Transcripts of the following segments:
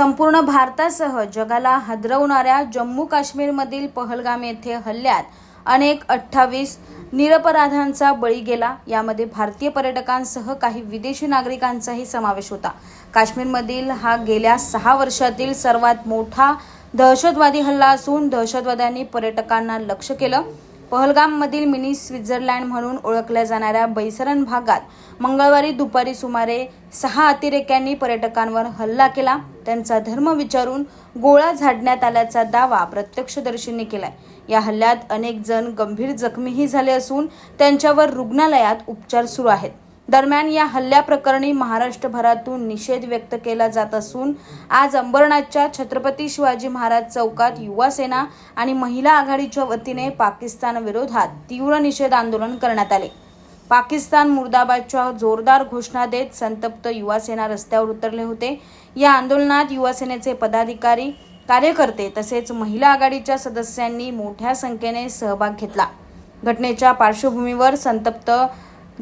संपूर्ण भारतासह जगाला हादरवणाऱ्या जम्मू काश्मीरमधील पहलगाम येथे हल्ल्यात अनेक अठ्ठावीस निरपराधांचा बळी गेला. यामध्ये भारतीय पर्यटकांसह काही विदेशी नागरिकांचाही समावेश होता. काश्मीरमधील हा गेल्या सहा वर्षातील सर्वात मोठा दहशतवादी हल्ला असून दहशतवाद्यांनी पर्यटकांना लक्ष केलं. पहलगाममधील मिनी स्वित्झर्लंड म्हणून ओळखल्या जाणाऱ्या बैसरन भागात मंगळवारी दुपारी सुमारे सहा अतिरेक्यांनी पर्यटकांवर हल्ला केला. त्यांचा धर्म विचारून गोळा झाडण्यात आल्याचा दावा प्रत्यक्षदर्शींनी केलाय. या हल्ल्यात अनेक जण गंभीर जखमीही झाले असून त्यांच्यावर रुग्णालयात उपचार सुरू आहेत. दरम्यान या हल्ल्याप्रकरणी महाराष्ट्रभरातून निषेध व्यक्त केला जात असून आज अंबरनाथच्या छत्रपती शिवाजी महाराज चौकात युवा सेना आणि महिला आघाडीच्या वतीने पाकिस्तान विरोधात तीव्र निषेध आंदोलन करण्यात आले. पाकिस्तान मुर्दाबादच्या जोरदार घोषणा देत संतप्त युवा सेना रस्त्यावर उतरले होते. या आंदोलनात युवा सेनेचे पदाधिकारी कार्यकर्ते तसेच महिला आघाडीच्या सदस्यांनी मोठ्या संख्येने सहभाग घेतला. घटनेच्या पार्श्वभूमीवर संतप्त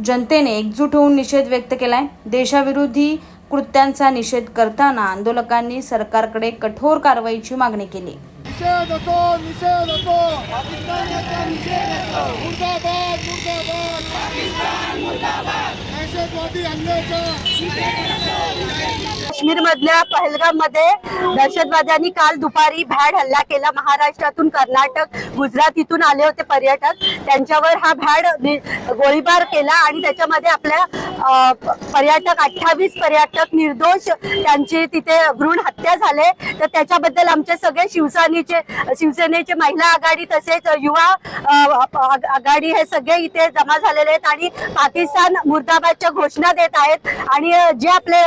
जनतेने एकजूट होऊन निषेध व्यक्त केलाय. देशाविरोधी कृत्यांचा निषेध करताना आंदोलकांनी सरकारकडे कठोर कारवाईची मागणी केली निषेध असो निषेध असो पाकिस्तानाचा निषेध असो मुर्दाबाद मुर्दाबाद दहशतवादी हल्ल्याचा काश्मीर मधल्या पहलगाममध्ये दहशतवाद्यांनी काल दुपारी भॅड हल्ला केला. महाराष्ट्रातून कर्नाटक गुजरात इथून आले होते पर्यटक. त्यांच्यावर हा भॅड गोळीबार केला आणि त्याच्यामध्ये आपल्या पर्यटक अठ्ठावीस पर्यटक निर्दोष त्यांची तिथे भ्रूण हत्या झाले. तर त्याच्याबद्दल आमचे सगळे शिवसेनेचे शिवसेनेचे महिला आघाडी तसेच युवा आघाडी हे सगळे इथे जमा झालेले आहेत आणि पाकिस्तान मुर्दाबादच्या घोषणा देत आहेत. आणि जे आपले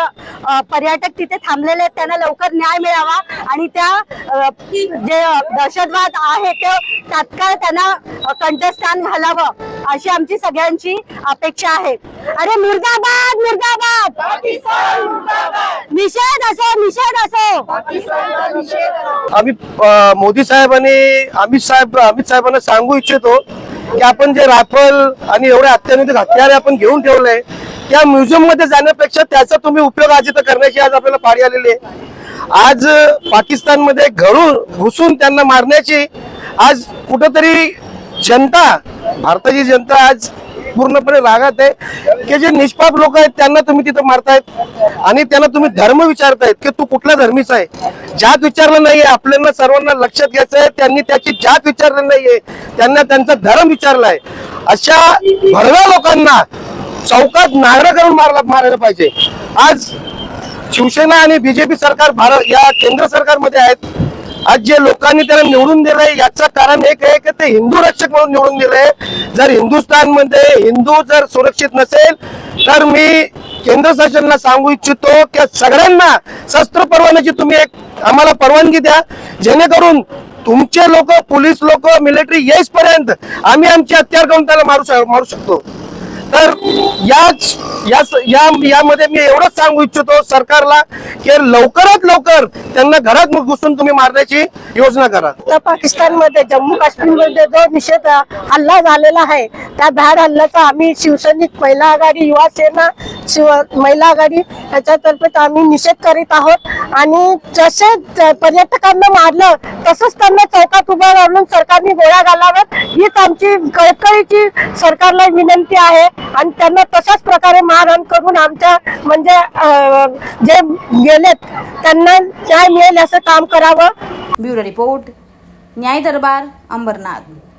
पर्यटक तिथे थांबलेले आहेत त्यांना लवकर न्याय मिळावा. आणि त्या जे दहशतवाद आहे ते तात्काळ त्यांना कंठस्थान घालावं अशी आमची सगळ्यांची अपेक्षा आहे. अरे मुर्दाबाद मुर्दाबाद. निषेध असो निषेध असो. आम्ही मोदी साहेब आणि अमित साहेब अमित साहेबांना सांगू इच्छितो की आपण जे राफल आणि एवढे अत्याधुनिक हत्यारे आपण घेऊन ठेवले त्या म्युझियममध्ये जाण्यापेक्षा त्याचा तुम्ही उपयोग आज इथं करण्याची आज आपल्याला पाळी आलेली आहे. आज पाकिस्तानमध्ये घडून घुसून त्यांना मारण्याची आज कुठंतरी जनता भारताची जनता आज पूर्णपणे रागात आहे की जे निष्पाप लोक आहेत त्यांना तुम्ही तिथं मारतायत. आणि त्यांना तुम्ही धर्म विचारतायत की तू कुठल्या धर्मीचा आहे? जात विचारलं नाहीये आपल्याला सर्वांना लक्षात घ्यायचं आहे त्यांनी त्याची जात विचारलं नाहीये त्यांना त्यांचा धर्म विचारलाय. अशा भरव्या लोकांना चौकात नारळ करून मारला मारायला पाहिजे. आज शिवसेना आणि बीजेपी सरकार भारत या केंद्र सरकारमध्ये आहेत. आज जे लोकांनी त्याला निवडून दिलंय याचं कारण एक आहे की ते हिंदू रक्षक म्हणून निवडून दिलंय. जर हिंदुस्थानमध्ये हिंदू जर सुरक्षित नसेल तर मी केंद्र शासनाला सांगू इच्छितो की सगळ्यांना शस्त्र परवान्याची तुम्ही एक आम्हाला परवानगी द्या. जेणेकरून तुमचे लोक पोलीस लोक मिलिटरी येईपर्यंत आम्ही आमचे हत्यार करून त्याला मारू शक- मारू शकतो. तर याच या यामध्ये मी एवढंच सांगू इच्छितो सरकारला की लवकरात लवकर त्यांना घरात घुसून तुम्ही मारण्याची योजना करा. तर पाकिस्तानमध्ये जम्मू काश्मीरमध्ये जो निषेध हल्ला झालेला आहे त्या धाड हल्ल्याचा आम्ही शिवसैनिक महिला आघाडी युवा सेना शिव महिला आघाडी याच्यातर्फे आम्ही निषेध करीत आहोत. आणि जसे पर्यटकांना मारलं तसंच त्यांना चौकात उभं राहून सरकारने गोळ्या घालाव्यात. हीच आमची कळकळीची सरकारला विनंती आहे. आणि त्यांना तशाच प्रकारे मारहाण करून आमच्या म्हणजे जे गेलेत त्यांना न्याय मिळेल असं काम करावं. ब्युरो रिपोर्ट न्याय दरबार अंबरनाथ.